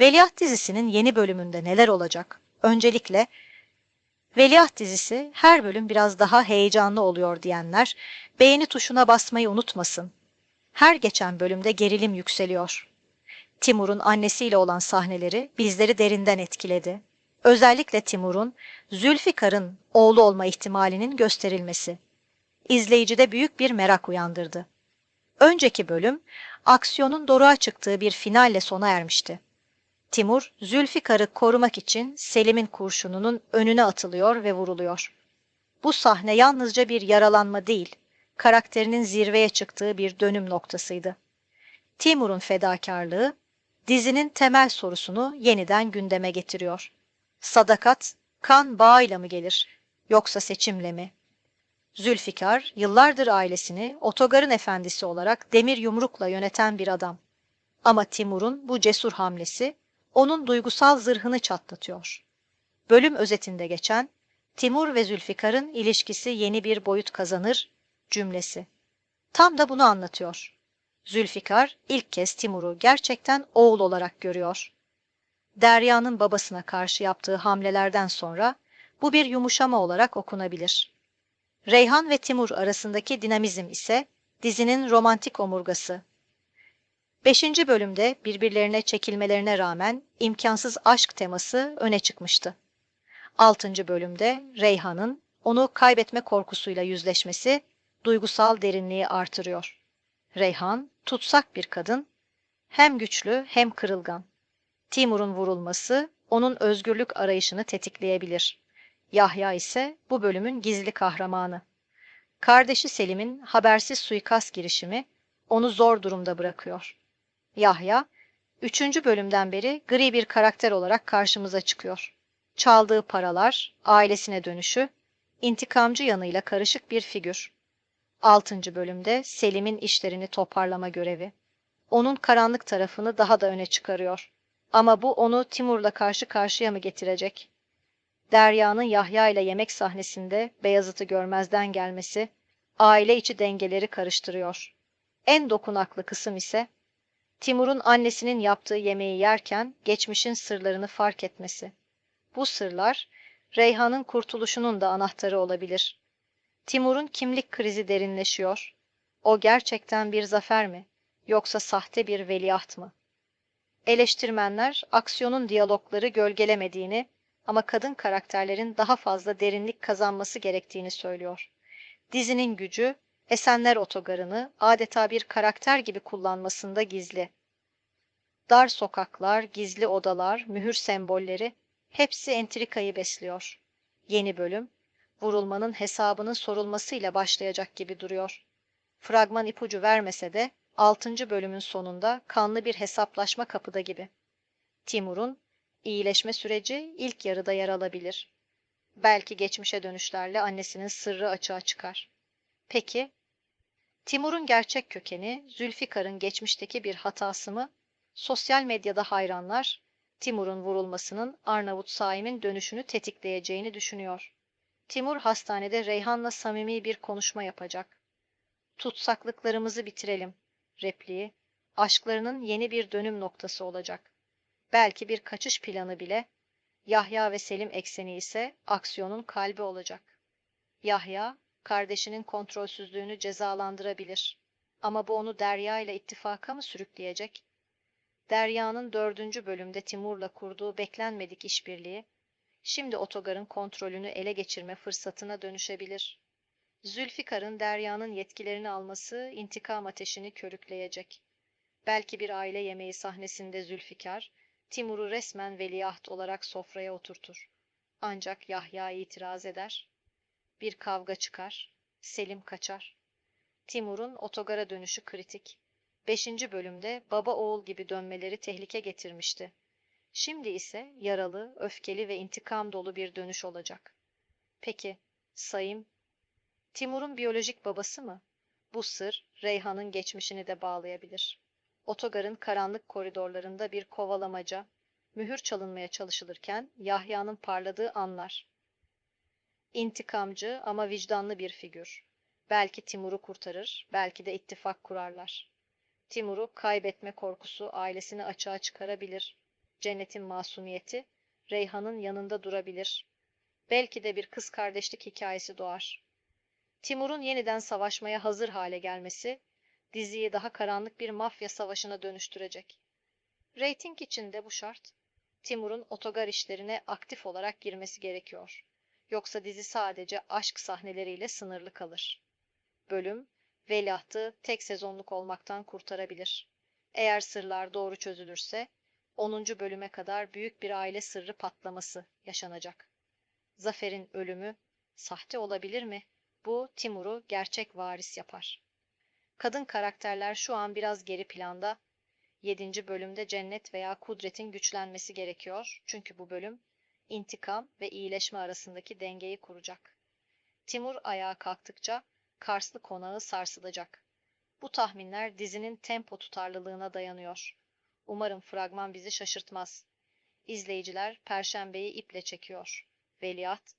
Veliaht dizisinin yeni bölümünde neler olacak? Öncelikle Veliaht dizisi her bölüm biraz daha heyecanlı oluyor diyenler beğeni tuşuna basmayı unutmasın. Her geçen bölümde gerilim yükseliyor. Timur'un annesiyle olan sahneleri bizleri derinden etkiledi. Özellikle Timur'un Zülfikar'ın oğlu olma ihtimalinin gösterilmesi. İzleyicide büyük bir merak uyandırdı. Önceki bölüm aksiyonun doruğa çıktığı bir finalle sona ermişti. Timur, Zülfikar'ı korumak için Selim'in kurşununun önüne atılıyor ve vuruluyor. Bu sahne yalnızca bir yaralanma değil, karakterinin zirveye çıktığı bir dönüm noktasıydı. Timur'un fedakarlığı, dizinin temel sorusunu yeniden gündeme getiriyor. Sadakat, kan bağıyla mı gelir, yoksa seçimle mi? Zülfikar, yıllardır ailesini otogarın efendisi olarak demir yumrukla yöneten bir adam. Ama Timur'un bu cesur hamlesi, onun duygusal zırhını çatlatıyor. Bölüm özetinde geçen Timur ve Zülfikar'ın ilişkisi yeni bir boyut kazanır cümlesi. Tam da bunu anlatıyor. Zülfikar ilk kez Timur'u gerçekten oğul olarak görüyor. Derya'nın babasına karşı yaptığı hamlelerden sonra bu bir yumuşama olarak okunabilir. Reyhan ve Timur arasındaki dinamizm ise dizinin romantik omurgası. Beşinci bölümde birbirlerine çekilmelerine rağmen imkansız aşk teması öne çıkmıştı. Altıncı bölümde Reyhan'ın onu kaybetme korkusuyla yüzleşmesi duygusal derinliği artırıyor. Reyhan, tutsak bir kadın, hem güçlü hem kırılgan. Timur'un vurulması onun özgürlük arayışını tetikleyebilir. Yahya ise bu bölümün gizli kahramanı. Kardeşi Selim'in habersiz suikast girişimi onu zor durumda bırakıyor. Yahya, üçüncü bölümden beri gri bir karakter olarak karşımıza çıkıyor. Çaldığı paralar, ailesine dönüşü, intikamcı yanıyla karışık bir figür. Altıncı bölümde Selim'in işlerini toparlama görevi. Onun karanlık tarafını daha da öne çıkarıyor. Ama bu onu Timur'la karşı karşıya mı getirecek? Derya'nın Yahya ile yemek sahnesinde Beyazıt'ı görmezden gelmesi, aile içi dengeleri karıştırıyor. En dokunaklı kısım ise Timur'un annesinin yaptığı yemeği yerken geçmişin sırlarını fark etmesi. Bu sırlar Reyhan'ın kurtuluşunun da anahtarı olabilir. Timur'un kimlik krizi derinleşiyor. O gerçekten bir zafer mi yoksa sahte bir veliaht mı? Eleştirmenler aksiyonun diyalogları gölgelemediğini ama kadın karakterlerin daha fazla derinlik kazanması gerektiğini söylüyor. Dizinin gücü Esenler Otogarı'nı adeta bir karakter gibi kullanmasında gizli. Dar sokaklar, gizli odalar, mühür sembolleri hepsi entrikayı besliyor. Yeni bölüm, vurulmanın hesabının sorulmasıyla başlayacak gibi duruyor. Fragman ipucu vermese de 6. bölümün sonunda kanlı bir hesaplaşma kapıda gibi. Timur'un iyileşme süreci ilk yarıda yer alabilir. Belki geçmişe dönüşlerle annesinin sırrı açığa çıkar. Peki, Timur'un gerçek kökeni Zülfikar'ın geçmişteki bir hatası mı? Sosyal medyada hayranlar Timur'un vurulmasının Arnavut Saim'in dönüşünü tetikleyeceğini düşünüyor. Timur hastanede Reyhan'la samimi bir konuşma yapacak. Tutsaklıklarımızı bitirelim repliği aşklarının yeni bir dönüm noktası olacak. Belki bir kaçış planı bile Yahya ve Selim ekseni ise aksiyonun kalbi olacak. Yahya kardeşinin kontrolsüzlüğünü cezalandırabilir. Ama bu onu Derya ile ittifaka mı sürükleyecek? Derya'nın dördüncü bölümde Timur'la kurduğu beklenmedik işbirliği, şimdi otogarın kontrolünü ele geçirme fırsatına dönüşebilir. Zülfikar'ın Derya'nın yetkilerini alması intikam ateşini körükleyecek. Belki bir aile yemeği sahnesinde Zülfikar, Timur'u resmen veliaht olarak sofraya oturtur. Ancak Yahya itiraz eder. Bir kavga çıkar, Selim kaçar. Timur'un otogara dönüşü kritik. Beşinci bölümde baba oğul gibi dönmeleri tehlike getirmişti. Şimdi ise yaralı, öfkeli ve intikam dolu bir dönüş olacak. Peki, Sayım, Timur'un biyolojik babası mı? Bu sır, Reyhan'ın geçmişini de bağlayabilir. Otogarın karanlık koridorlarında bir kovalamaca, mühür çalınmaya çalışılırken Yahya'nın parladığı anlar. İntikamcı ama vicdanlı bir figür. Belki Timur'u kurtarır, belki de ittifak kurarlar. Timur'u kaybetme korkusu ailesini açığa çıkarabilir. Cennet'in masumiyeti, Reyhan'ın yanında durabilir. Belki de bir kız kardeşlik hikayesi doğar. Timur'un yeniden savaşmaya hazır hale gelmesi, diziyi daha karanlık bir mafya savaşına dönüştürecek. Rating için de bu şart. Timur'un otogar işlerine aktif olarak girmesi gerekiyor. Yoksa dizi sadece aşk sahneleriyle sınırlı kalır. Bölüm, Veliahtı tek sezonluk olmaktan kurtarabilir. Eğer sırlar doğru çözülürse, 10. bölüme kadar büyük bir aile sırrı patlaması yaşanacak. Zafer'in ölümü sahte olabilir mi? Bu Timur'u gerçek varis yapar. Kadın karakterler şu an biraz geri planda. 7. bölümde Cennet veya Kudret'in güçlenmesi gerekiyor. Çünkü bu bölüm intikam ve iyileşme arasındaki dengeyi kuracak. Timur ayağa kalktıkça Karslı konağı sarsılacak. Bu tahminler dizinin tempo tutarlılığına dayanıyor. Umarım fragman bizi şaşırtmaz. İzleyiciler Perşembeyi iple çekiyor. Veliaht